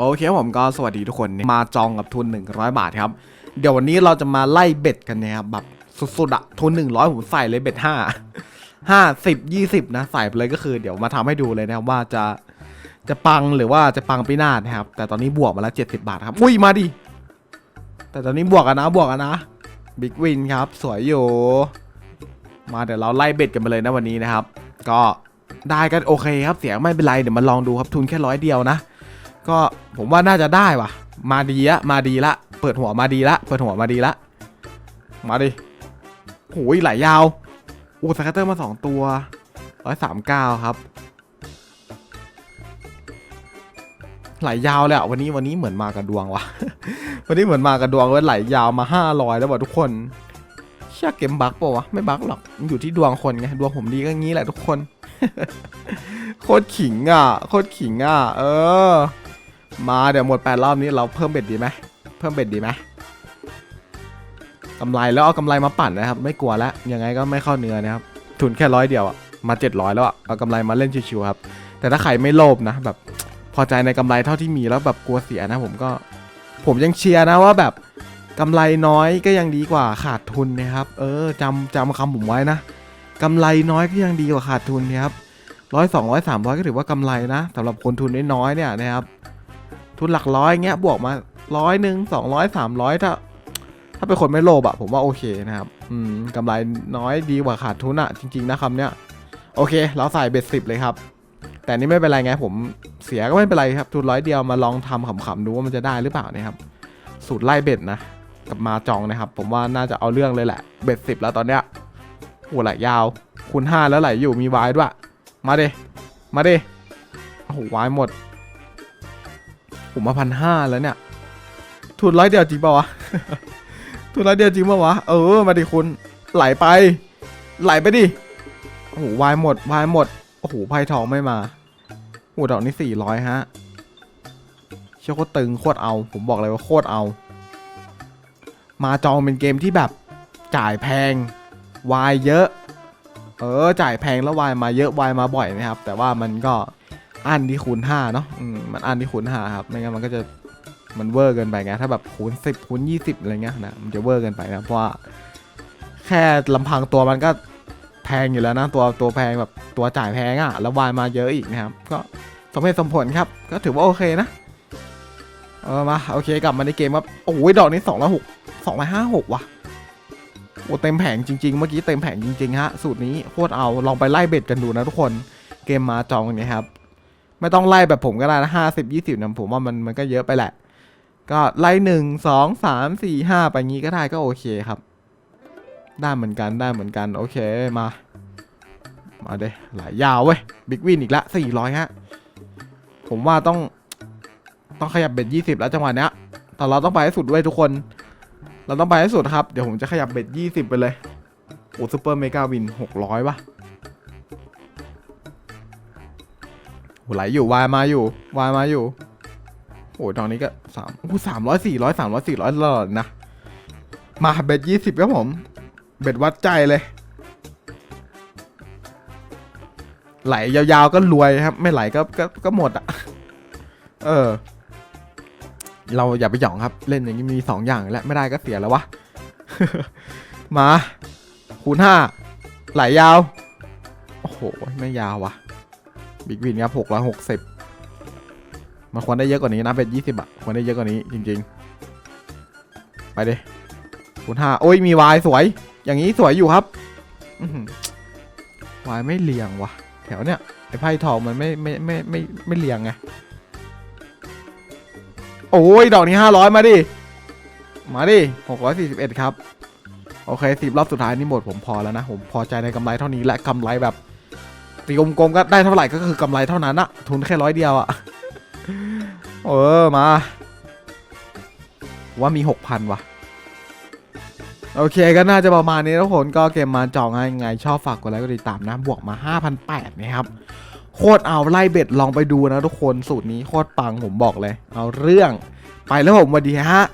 โอเคผมก็สวัสดีทุกคนมาจองกับทุน 100 บาทครับ เดี๋ยววันนี้เราจะมาไล่เบ็ดกันนะครับแบบสุดๆอะทุน 100 ผมใส่เลยเบ็ด5 50 20 นะ ใส่ไปเลยก็คือเดี๋ยวมาทำให้ดูเลยนะครับว่าจะจะปังหรือว่าจะปังปีหน้านะครับ แต่ตอนนี้บวกมาแล้ว 70 บาทครับ อุ้ยมาดิ แต่ตอนนี้บวกกันนะบวกกันนะบิ๊กวินครับ สวยอยู่ มาเดี๋ยวเราไล่เบ็ดกันไปเลยนะวันนี้นะครับ ก็ได้กันโอเคครับเสียงไม่เป็นไรเดี๋ยวมาลองดูครับทุนแค่ร้อยเดียวนะ ก็ผมว่าน่าจะได้ว่ะ มาดีละมาดีละ เปิดหัวมาดีละ เปิดหัวมาดีละ มาดิโหยไหลยาวอู้สกัตเตอร์มาสองตัวร้อยสามเก้าครับ ไหลยาวเลยอะวันนี้วันนี้เหมือนมากับดวงว่ะวันนี้เหมือนมากับดวงเว้ยไหลยาวมาห้าร้อยแล้วว่ะทุกคนเชื่อเกมบั๊กปะวะไม่บั๊กหรอกมันอยู่ที่ดวงคนไงดวงผมดีก็งี้แหละทุกคน โคตรขิงอะ โคตรขิงอะ เออ มาเดี๋ยวหมดแปดรอบนี้เราเพิ่มเบ็ดดีไหมเพิ่มเบ็ดดีไหมกำไรแล้วเอากำไรมาปั่นนะครับ ไม่กลัวแล้วยังไงก็ไม่เข้าเนื้อนะครับทุนแค่ร้อยเดียวอะมาเจ็ดร้อยแล้วอะเอากำไรมาเล่นชิวๆครับแต่ถ้าใครไม่โลภนะแบบพอใจในกำไรเท่าที่มีแล้วแบบกลัวเสียนะผมก็ ผมยังเชียร์นะว่าแบบกำไรน้อยก็ยังดีกว่าขาดทุนนะครับ เออจำจำคำผมไว้นะกำไรน้อยก็ยังดีกว่าขาดทุนนะครับร้อยสองร้อยสามร้อยก็ถือว่ากำไรนะสำหรับคนทุนน้อยๆเนี่ยนะครับ ทุนหลักร้อยเงี้ยบวกมาร้อยหนึ่งสองร้อยสามร้อยถ้า ถ้าเป็นคนไม่โลภอะผมว่าโอเคนะครับ อืมกำไรน้อยดีกว่าขาดทุนอะจริง ๆ นะคำเนี้ยโอเค เราใส่เบ็ดสิบเลยครับ แต่นี่ไม่เป็นไรไงผมเสียก็ไม่เป็นไรครับ ทุนร้อยเดียวมาลองทำขำๆดูว่ามันจะได้หรือเปล่านะครับ สูตรไล่เบ็ดนะกับมาจองนะครับ ผมว่าน่าจะเอาเรื่องเลยแหละ เบ็ดสิบแล้วตอนเนี้ยโอ้ไหลยาวคูณห้าแล้วไหลอยู่มีวายด้วย มาเดมาเดโอ้โหวายหมด ผมมาพันห้าแล้วเนี่ยทุนร้อยเดียวจริงปล่าวะทุนร้อยเดียวจริงป่าวะเออมาดิคุณไหลไป ไหลไปดิโอ้โหวายหมดวายหมดโอ้โหไพ่ทองไม่มาโอ้ดอกนี้สี่ร้อยฮะเชี่ยโคตรตึงโคตรเอา ผมบอกเลยว่าโคตรเอา มาจองเป็นเกมที่แบบ จ่ายแพงวายเยอะ เออจ่ายแพงแล้ววายมาเยอะวายมาบ่อยนะครับ แต่ว่ามันก็ อันที่คูณห้าเนาะมันอันที่คูณห้าครับไม่งั้นมันก็จะมันเวอร์เกินไปไงถ้าแบบคูณสิบคูณยี่สิบอะไรเงี้ยนะมันจะเวอร์เกินไปนะเพราะว่าแค่ลำพังตัวมันก็แพงอยู่แล้วนะตัวตัวแพงแบบตัวจ่ายแพงอะ่ะแล้ววายมาเยอะอีกนะครับ ก็สมเหตุสมผลครับ ก็ถือว่าโอเคนะเออมาโอเคกลับมาในเกมครับโอ้ยดอกนี้สองร้อยหกสองร้อยห้าหกว่ะโอ้เต็มแผงจริง ๆ เมื่อกี้เต็มแผงจริงๆฮะสูตรนี้โคตรเอาลองไปไล่เบ็ดกันดูนะทุกคนเกมมาจองเนี่ยครับ ไม่ต้องไล่แบบผมก็ได้นะห้าสิบยี่สิบนะผมว่ามันมันก็เยอะไปแหละ ก็ไล่หนึ่งสองสามสี่ห้าไปงี้ก็ได้ก็โอเคครับ ได้เหมือนกันได้เหมือนกัน โอเคมา มาเด้หลายยาวเว้ยบิ๊กวินอีกละสี่ร้อยฮะ ผมว่าต้อง ต้องขยับเบ็ดยี่สิบแล้วจังหวะเนี้ยแต่เราต้องไปให้สุดด้วยทุกคน เราต้องไปให้สุดครับ เดี๋ยวผมจะขยับเบ็ดยี่สิบไปเลยโอ้ซูเปอร์เมกาวินหกร้อยป่ะ ไหลอยู่วายมาอยู่วายมาอยู่โอ้ตอนนี้ก็สามโอ้สามร้อยสี่ร้อยสามร้อยสี่ร้อยตลอดนะ มาเบ็ดยี่สิบครับผม เบ็ดวัดใจเลย ไหลยาวๆก็รวยครับ ไม่ไหลก็ก็ก็หมดอะ เออ เราอย่าไปหยองครับ เล่นอย่างนี้มีสองอย่างแล้วไม่ได้ก็เสียแล้ววะ มา คูณห้าไหลยาว โอ้โห ไม่ยาวว่ะ บิ๊กวินครับหกร้อยหกสิบมันควรได้เยอะกว่านี้นะเป็นยี่สิบอะควรได้เยอะกว่านี้จริง ๆ ไปเลยคูณห้าโอ้ยมีวายสวย อย่างนี้สวยอยู่ครับวายไม่เรียงวะแถวเนี้ยไอ้ไพ่ทองมันไม่ไม่ไม่ไม่ไม่เรียงไงโอ้ยดอกนี้ห้าร้อยมาดิมาดิหกร้อยสี่สิบเอ็ดครับโอเคสิบรอบสุดท้ายนี่หมดผมพอแล้วนะ ผมพอใจในกำไรเท่านี้และกำไรแบบ ตีกลมๆก็ได้เท่าไหร่ก็คือกำไรเท่านั้นอะทุนแค่ร้อยเดียวอะเออมา ว่ามีหกพันว่ะ โอเคก็น่าจะประมาณนี้ทุกคนก็เกมมาจองยังไง ชอบฝากกดไลค์กดติดตามนะ บวกมา 5,800นะครับ โคตรเอาไล่เบ็ดลองไปดูนะทุกคนสูตรนี้โคตรปังผมบอกเลย เอาเรื่องไปแล้วผมสวัสดีฮะ